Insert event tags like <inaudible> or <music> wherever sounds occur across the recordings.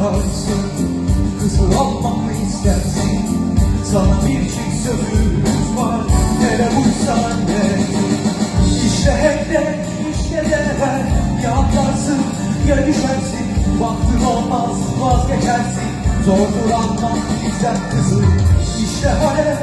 ne ararsın Kızı almamı istersin? Sana bir çift sözümüz var. Hele buysan ne İşte hep de işte de ver Ya atlarsın ya düşersin? Vaktin olmaz vazgeçersin. Zordur almak bizden kızı. İşte hale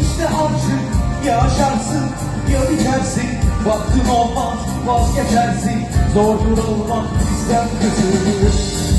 işte aşık Yaşarsın ya bitersin. Vaktin olmaz vazgeçersin. Zordur olmak bizden kızı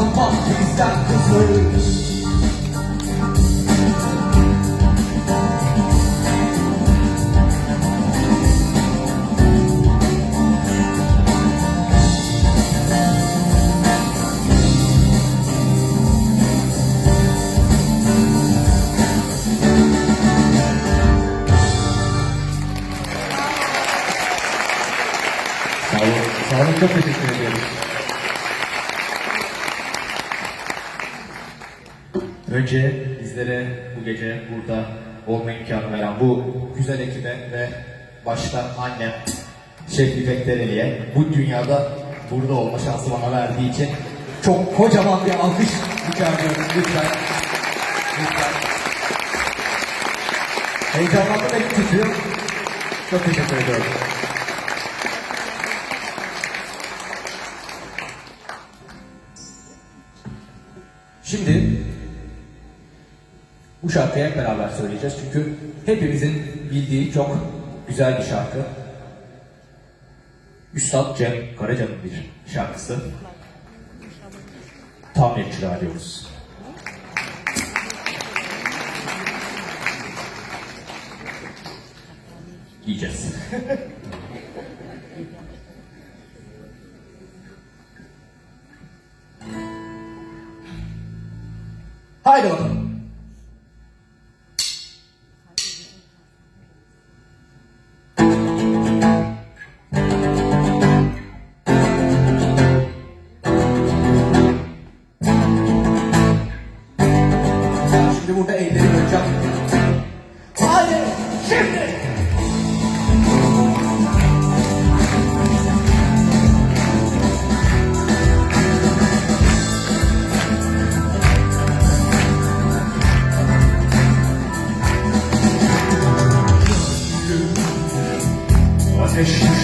zordur almak bizden kızı Sağ olun. Sağ olun. Çok teşekkür ediyoruz. Önce bizlere bu gece burada olma imkanı veren bu güzel ekibe ve başta annem Şef İpek Dereli'ye bu dünyada burada olma şansı bana verdiği için çok kocaman bir alkış rica ediyorum lütfen. Lütfen. Heyecanlandım elim titriyor. Çok teşekkür ediyorum. Şimdi bu şarkıyı hep beraber söyleyeceğiz çünkü hepimizin bildiği çok güzel bir şarkı. Üstad Cem Karaca'nın bir şarkısı. Tamir çırağı diyoruz. Yiyeceğiz. <laughs> Haydi bakalım.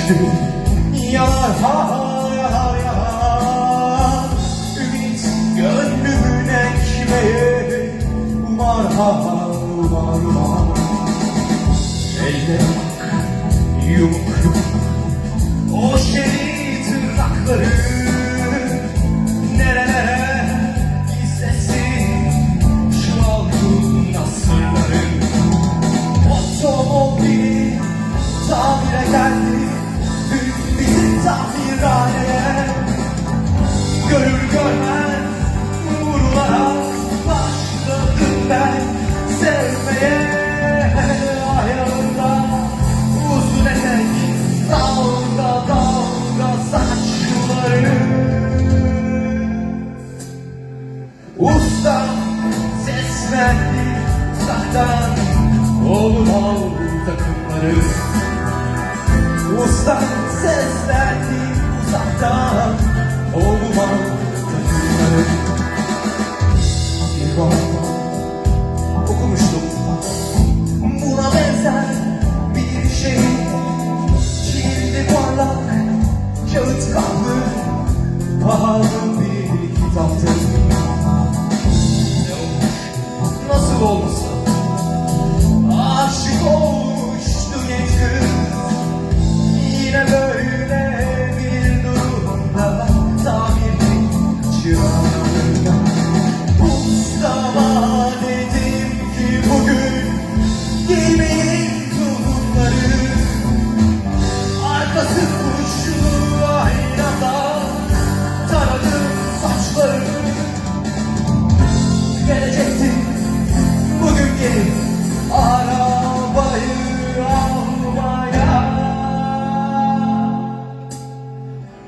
Jesus. <laughs>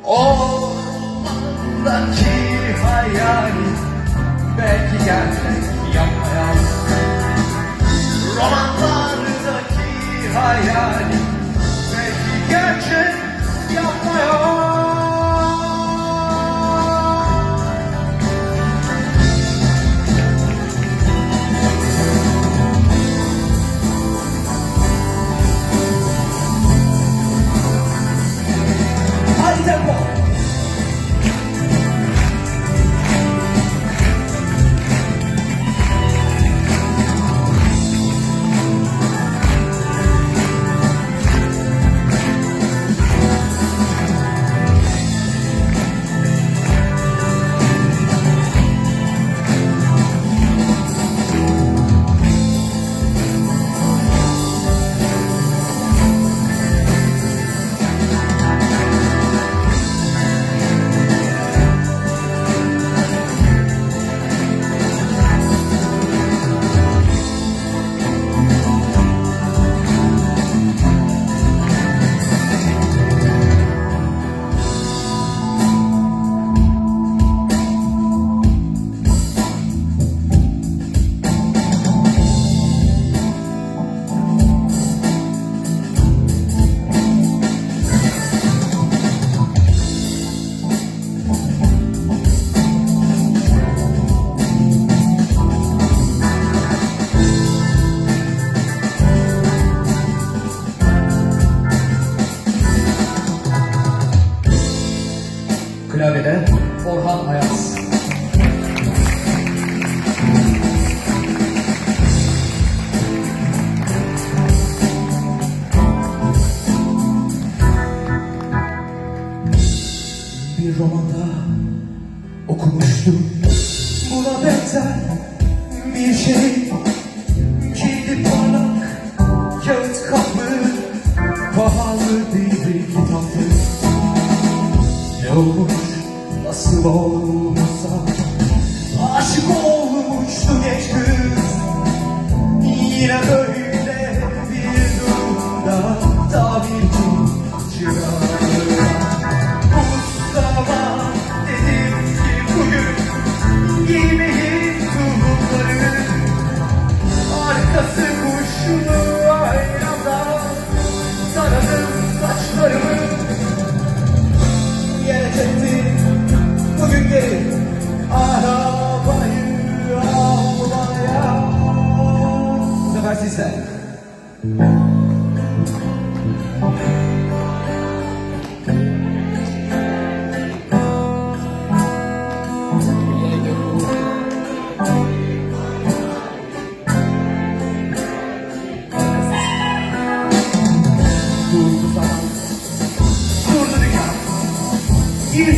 Ormandaki hayali belki gerçek yapmayalım Romanlardaki hayali belki gerçek Nasıl değil ki tatlı Ne olur nasıl olur Girdi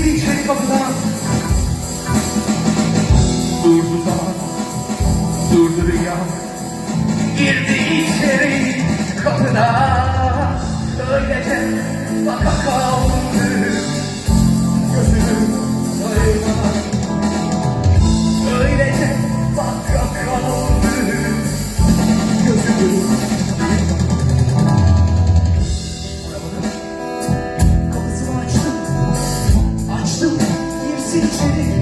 içeri kapıdan Durdu zaman. Durdu dünya Girdi içeri kapıdan Öylece baka kaldı Gözüm saymadan Öylece baka kaldı Gözüm Kapısını açtım. Açtım. Girsin içeri.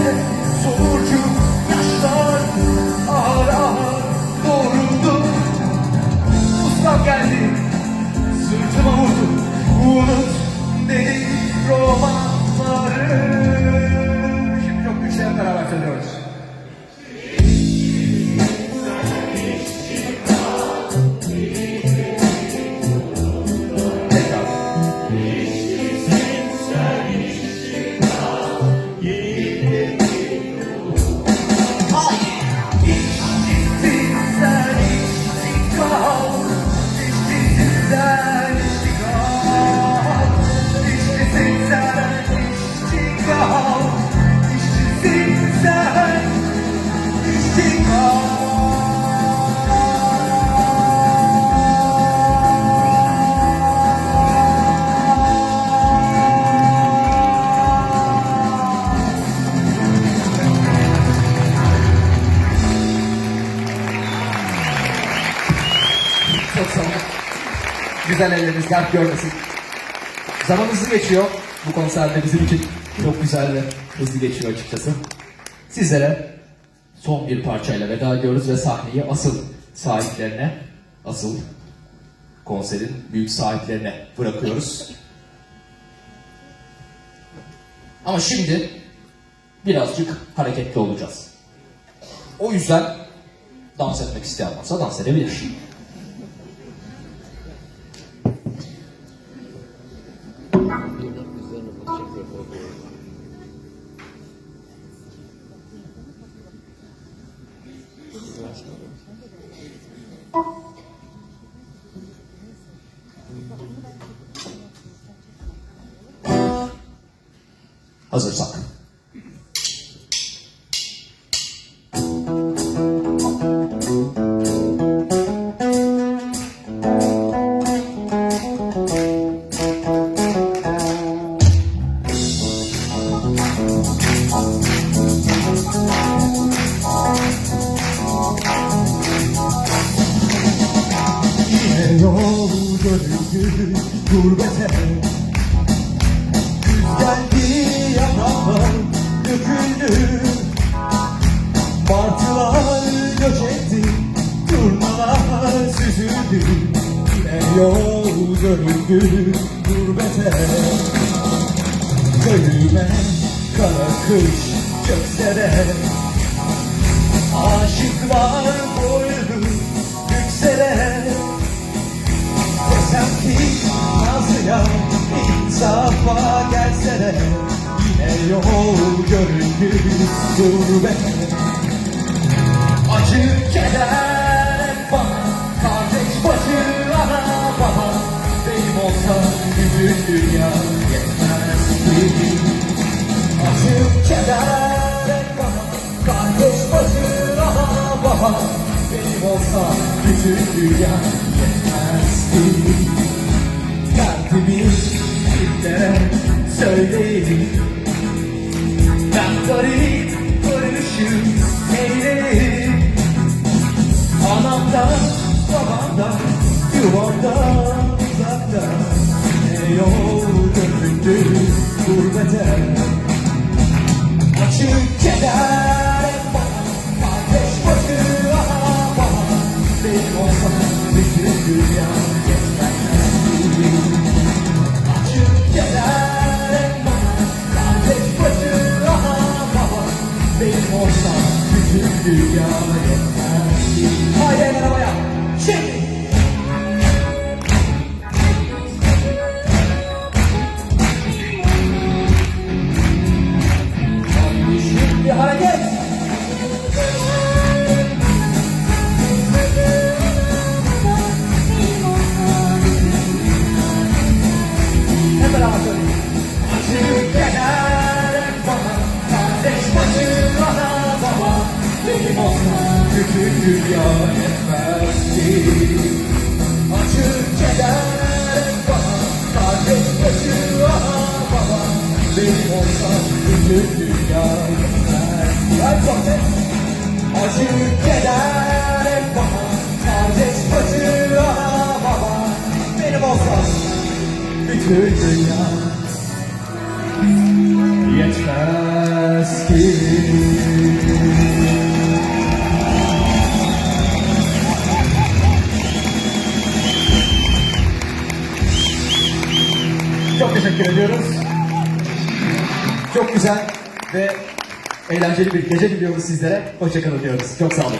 Amen. Çok sağ olun. Güzel elleriniz dert görmesin. Zaman hızlı geçiyor. Bu konserde bizim için çok güzel ve hızlı geçiyor açıkçası. Sizlere son bir parçayla veda ediyoruz ve sahneyi asıl sahiplerine, asıl konserin büyük sahiplerine bırakıyoruz. Ama şimdi birazcık hareketli olacağız. O yüzden dans etmek isteyen varsa dans edebilir. Hazırsak. Köyüme kara kış çökse de Aşıklar boynu yükselen Desem ki nazıya insafa gelsene. Yine yol göründü gurbet Acı keder olsa bütün dünya yetmezdi. Derdimi kimlere söyleyeyim? Ben garip barışım eyleyim Anamdan, babamdan, yuvamdan uzakta. Ne yol göründü gurbete? Açık keder dünya yetmez ki. Çok teşekkür ediyoruz. Çok güzel ve eğlenceli bir gece diliyoruz sizlere. Hoşçakalın diyoruz. Çok sağ olun.